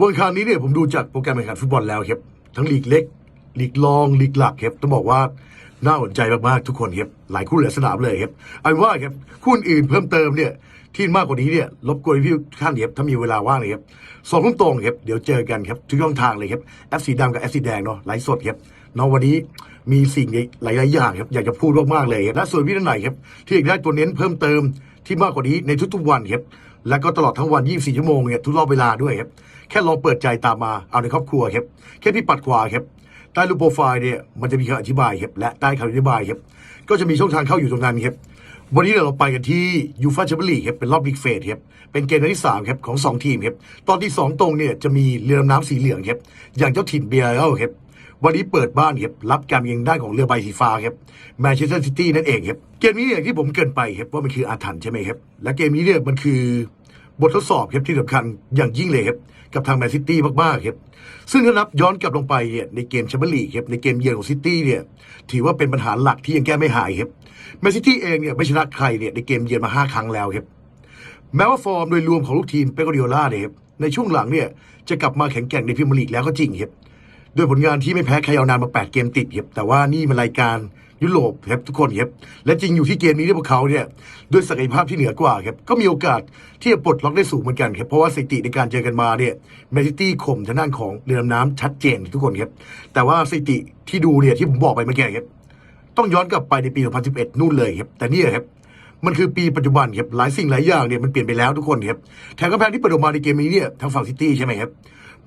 วันคารนี้เนี่ยผมดูจากโปรแกรมแข่งขันฟุตบอลแล้วครับทั้งลีกเล็กลีกรองลีกหลักครับต้องบอกว่าน่าสนใจมากๆทุกคนครับหลายคู่หลายสนามเลยครับเอาว่าครับคู่อื่นเพิ่มเติมเนี่ยที่มากกว่านี้เนี่ยรบกวนพี่ท่านครับถ้ามีเวลาว่างเลยครับสองทุ่มตรงครับเดี๋ยวเจอกันครับทุกช่องทางเลยครับแอฟสีดำกับแอฟสีแดงเนาะไลฟ์สดครับเนาะวันนี้มีสิ่งหลายๆอย่างครับอยากจะพูดมากๆเลยครับและส่วนพี่ท่านไหนครับที่อยากได้ตัวเน้นเพิ่มเติมที่มากกว่านี้ในทุกๆวันครับ แล้วก็ตลอดทั้งวัน 24 ชั่วโมงเนี่ยทุกรอบเวลาด้วยครับ แค่ลองเปิดใจตามมาเอาในครอบครัวครับ แค่พี่ปัดขวาครับ ใต้รูปโปรไฟล์เนี่ยมันจะมีคำอธิบายครับ และใต้คำอธิบายครับ ก็จะมีช่องทางเข้าอยู่ตรงนั้นครับ วันนี้เราไปกันที่ยูฟาแชมเปี้ยนลีกครับเป็นรอบลีกเฟสครับ เป็นเกมนัดที่สามครับของสองทีมครับ ตอนที่สองตรงเนี่ยจะมีเรือดำน้ำสีเหลืองครับ อย่างเจ้าถิ่นเบียร์เอาครับ วันนี้เปิดบ้านครับรับการยือนด้านของเรือใบสีฟ้าครับแมนเชสเตอร์ซิตี้นั่นเองครับ เกมนี้อย่างที่ผมเกินไปครับว่ามันคืออาถรรพ์ใช่ไหมครับ และเกมนี้เนี่ยมันคือ บททดสอบครับที่สำคัญอย่างยิ่งเลยครับกับทางแมนซิตี้มากๆครับซึ่งถ้านับย้อนกลับลงไปเนี่ยในเกมแชมเปี้ยนลีกครับในเกมเยือนของซิตี้เนี่ยถือว่าเป็นปัญหาหลักที่ยังแก้ไม่หายครับแมนซิตี้เองเนี่ยไม่ชนะใครเนี่ยในเกมเยือนมาห้าครั้งแล้วครับแม้ว่าฟอร์มโดยรวมของลูกทีมเปโกดิโอล่าเนี่ยครับในช่วงหลังเนี่ยจะกลับมาแข็งแกร่งในพรีเมียร์ลีกแล้วก็จริงครับ ด้วยผลงานที่ไม่แพ้ใครยาวนานมา 8 เกมติดครับแต่ว่านี่มันรายการยุโรปครับทุกคนครับและจริงอยู่ที่เกมนี้ที่พวกเขาเนี่ยด้วยศักยภาพที่เหนือกว่าครับก็มีโอกาสที่จะปลดล็อกได้สูงเหมือนกันครับเพราะว่าสถิติในการเจอกันมาเนี่ยแมนซิตี้ข่มทางด้านของเรือดำน้ำชัดเจนทุกคนครับแต่ว่าสถิติที่ดูเนี่ยที่ผมบอกไปเมื่อกี้ครับต้องย้อนกลับไปในปี 2011 นู่นเลยครับแต่นี่ครับมันคือปีปัจจุบันครับหลายสิ่งหลายอย่างเนี่ยมันเปลี่ยนไปแล้วทุกคนครับแถมกำแพงที่เปิดออกมาในเกมนี้เนี่ยทางฝั่งซิตี้ใช่ไหมครับ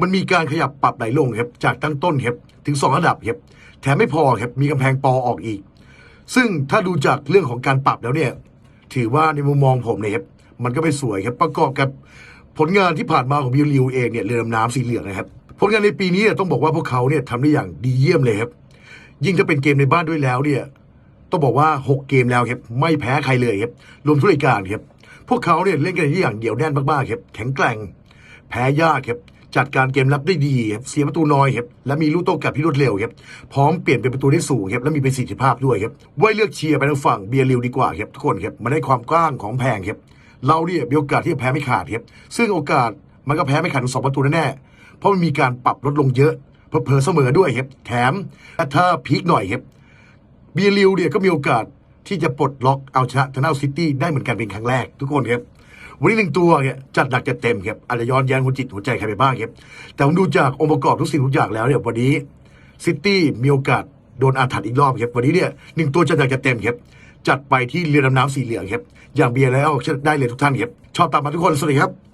มันมีการขยับปรับไหลลงครับจากตั้งต้นครับถึง 2 ระดับครับแถมไม่พอครับมีกำแพงปอออกอีก ซึ่งถ้าดูจากเรื่องของการปรับแล้วเนี่ย ถือว่าในมุมมองผมเนี่ยครับมันก็ไม่สวยครับประกอบกับผลงานที่ผ่านมาของบิลลิวเองเนี่ยเรือดำน้ำสีเหลืองนะครับผลงานในปีนี้ต้องบอกว่าพวกเขาเนี่ยทำได้อย่างดีเยี่ยมเลยครับ ยิ่งถ้าเป็นเกมในบ้านด้วยแล้วเนี่ยต้องบอกว่า 6 เกมแล้วครับไม่แพ้ใครเลยครับรวมทุกรายการครับพวกเขาเนี่ยเล่นกันได้อย่างเดี่ยวแน่นมากๆครับแข็งแกร่ง แพ้ยากครับ จัดการเกมรับได้ดีครับเสียประตูน้อยครับและมีลูกโต้กลับที่รวดเร็วครับพร้อมเปลี่ยนเป็นประตูได้สูงครับและมีประสิทธิภาพด้วยครับไว้เลือกเชียร์ไปทางฝั่งเบียร์ลิวดีกว่าครับทุกคนครับมันได้ความกว้างของแพงครับเราเนี่ยมีโอกาสที่จะแพ้ไม่ขาดครับซึ่งโอกาสมันก็แพ้ไม่ขาดถึงสองประตูแน่ๆเพราะมันมีการปรับลดลงเยอะเผลอเสมอด้วยครับแถมถ้าพีคหน่อยครับเบียร์ลิวเนี่ยก็มีโอกาสที่จะปลดล็อกเอาชนะทนาซิตี้ได้เหมือนกันเป็นครั้งแรกทุกคนครับ วันนี้หนึ่งตัวเนี่ยจัดหนักจัดเต็มครับอาจจะย้อนแย้งหัวจิตหัวใจใครไปบ้างครับแต่ผมดูจากองค์ประกอบทุกสิ่งทุกอย่างแล้วเนี่ยวันนี้ซิตี้มีโอกาสโดนอาถรรพ์อีกรอบครับวันนี้เนี่ยหนึ่งตัวจัดหนักจัดเต็มครับจัดไปที่เรือดำน้ำสีเหลืองครับอย่างเบียร์แล้วได้เลยทุกท่านครับชอบตามมาทุกคนสวัสดีครับ